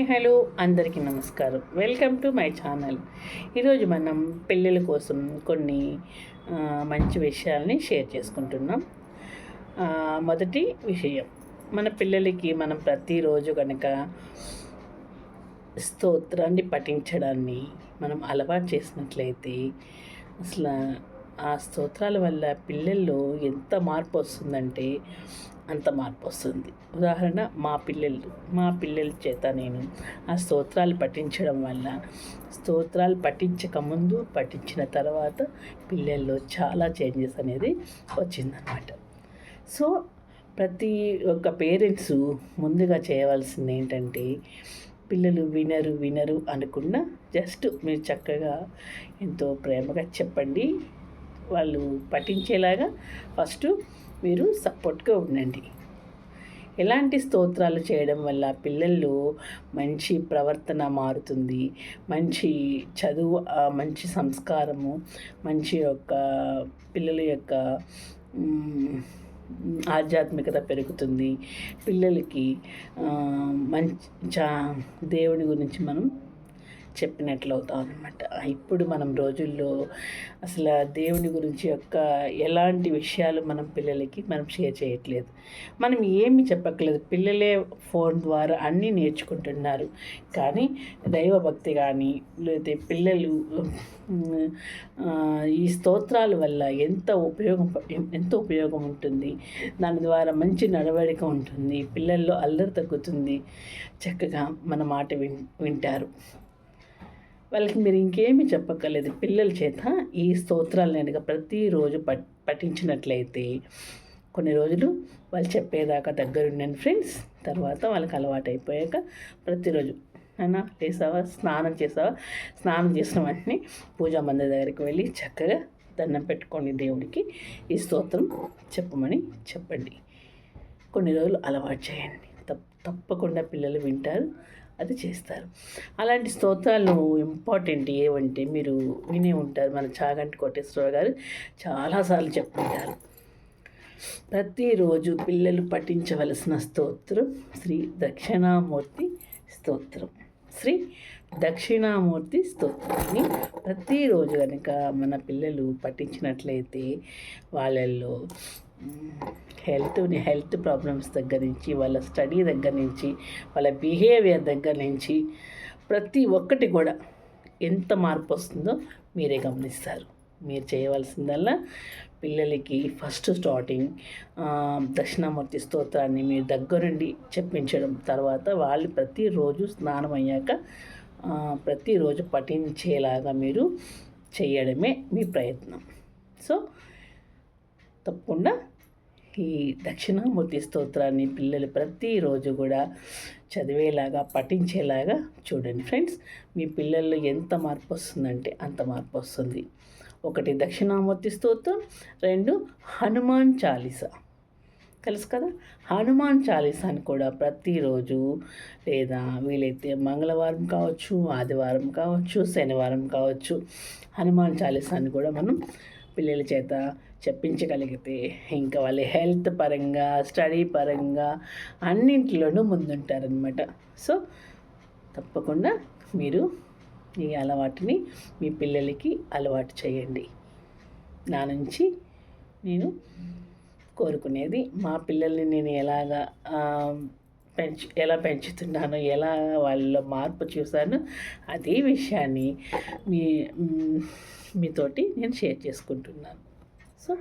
Hello అందరికీ నమస్కారం. Welcome to my channel ఈరోజు మనం పిల్లల కోసం కొన్ని మంచి విషయాల్ని షేర్ చేసుకుంటున్నాం. మొదటి విషయం. మన పిల్లలకి మనం ప్రతిరోజు కనుక స్తోత్రాన్ని పఠించడాన్ని మనం అలవాటు చేసినట్లయితే అసలు ఆ స్తోత్రాల వల్ల పిల్లల్లో ఎంత మార్పు వస్తుందంటే అంత మార్పు వస్తుంది ఉదాహరణ మా పిల్లలు మా పిల్లల చేత నేను ఆ స్తోత్రాలు పఠించడం వల్ల స్తోత్రాలు పఠించక ముందు పఠించిన తర్వాత పిల్లల్లో చాలా చేంజెస్ అనేది వచ్చిందనమాట సో ప్రతి ఒక్క పేరెంట్స్ ముందుగా చేయవలసింది ఏంటంటే పిల్లలు వినరు వినరు అనుకున్న జస్ట్ మీరు చక్కగా ఎంతో ప్రేమగా చెప్పండి. వాళ్ళు పఠించేలాగా ఫస్ట్ మీరు సపోర్ట్గా ఉండండి. ఎలాంటి స్తోత్రాలు చేయడం వల్ల పిల్లల్లో మంచి ప్రవర్తన మారుతుంది? మంచి చదువు మంచి సంస్కారము మంచి యొక్క పిల్లల యొక్క ఆధ్యాత్మికత పెరుగుతుంది. పిల్లలకి మంచి దేవుడి దేవుని గురించి మనం చెప్పినట్లు అవుతాం అనమాట ఇప్పుడు మనం రోజుల్లో అసలు దేవుని గురించి యొక్క ఎలాంటి విషయాలు మనం పిల్లలకి మనం షేర్ చేయట్లేదు. మనం ఏమి చెప్పట్లేదు పిల్లలే ఫోన్ ద్వారా అన్నీ నేర్చుకుంటున్నారు. కానీ దైవభక్తి కానీ లేకపోతే పిల్లలు ఈ స్తోత్రాల వల్ల ఎంత ఉపయోగం ఎంత ఉపయోగం ఉంటుంది. దాని ద్వారా మంచి నడవడిక ఉంటుంది. పిల్లల్లో అల్లరి తగ్గుతుంది. చక్కగా మన మాట విన్ వింటారు. వాళ్ళకి మీరు ఇంకేమీ చెప్పక్కర్లేదు. పిల్లల చేత ఈ స్తోత్రాలను కనుక ప్రతిరోజు ప పఠించినట్లయితే కొన్ని రోజులు వాళ్ళు చెప్పేదాకా దగ్గరుండండి ఫ్రెండ్స్. తర్వాత వాళ్ళకి అలవాటు అయిపోయాక ప్రతిరోజు అయినా లేసావా? స్నానం చేసావా? స్నానం చేసిన వెంటనే పూజా మందిర్ దగ్గరికి వెళ్ళి చక్కగా దండం పెట్టుకోండి దేవుడికి ఈ స్తోత్రం చెప్పమని చెప్పండి. కొన్ని రోజులు అలవాటు చేయండి. తప్ తప్పకుండా పిల్లలు వింటారు. అది చేస్తారు. అలాంటి స్తోత్రాలు ఇంపార్టెంట్ ఏవంటే మీరు వినే ఉంటారు మన చాగంటి కోటేశ్వరరావు గారు చాలాసార్లు చెప్పుకుంటారు. ప్రతిరోజు పిల్లలు పఠించవలసిన స్తోత్రం శ్రీ దక్షిణామూర్తి స్తోత్రం. శ్రీ దక్షిణామూర్తి స్తోత్రాన్ని ప్రతిరోజు కనుక మన పిల్లలు పఠించినట్లయితే వాళ్ళల్లో హెల్త్ హెల్త్ ప్రాబ్లమ్స్ దగ్గర నుంచి వాళ్ళ స్టడీ దగ్గర నుంచి వాళ్ళ బిహేవియర్ దగ్గర నుంచి ప్రతి ఒక్కటి కూడా ఎంత మార్పు వస్తుందో మీరే గమనిస్తారు. మీరు చేయవలసిందల్లా పిల్లలకి ఫస్ట్ స్టార్టింగ్ దక్షిణామూర్తి స్తోత్రాన్ని మీరు దగ్గరుండి చెప్పించడం తర్వాత వాళ్ళు ప్రతిరోజు స్నానం అయ్యాక ప్రతిరోజు పఠించేలాగా మీరు చేయడమే మీ ప్రయత్నం. సో తప్పకుండా ఈ దక్షిణామూర్తి స్తోత్రాన్ని పిల్లలు ప్రతిరోజు కూడా చదివేలాగా పఠించేలాగా చూడండి ఫ్రెండ్స్. మీ పిల్లల్లో ఎంత మార్పు వస్తుందంటే అంత మార్పు వస్తుంది. ఒకటి దక్షిణామూర్తి స్తోత్రం రెండు హనుమాన్ చాలీసా. తెలుసు కదా? హనుమాన్ చాలీసాని కూడా ప్రతిరోజు లేదా వీలైతే మంగళవారం కావచ్చు ఆదివారం కావచ్చు శనివారం కావచ్చు హనుమాన్ చాలీసాని కూడా మనం పిల్లల చేత చెప్పించగలిగితే ఇంకా వాళ్ళ హెల్త్ పరంగా స్టడీ పరంగా అన్నింటిలోనూ ముందుంటారనమాట సో తప్పకుండా మీరు ఈ అలవాటుని మీ పిల్లలకి అలవాటు చేయండి. నా నుంచి నేను కోరుకునేది మా పిల్లల్ని నేను ఎలాగా పెంచు ఎలా పెంచుతున్నాను ఎలా వాళ్ళ మార్పు చూశానో అదే విషయాన్ని మీ మీతోటి నేను షేర్ చేసుకుంటున్నాను. సో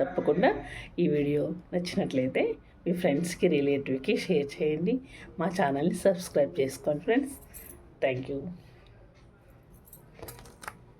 తప్పకుండా ఈ వీడియో నచ్చినట్లయితే మీ ఫ్రెండ్స్కి రిలేటివ్కి షేర్ చేయండి. మా ఛానల్ని సబ్స్క్రైబ్ చేసుకోండి ఫ్రెండ్స్. Thank you.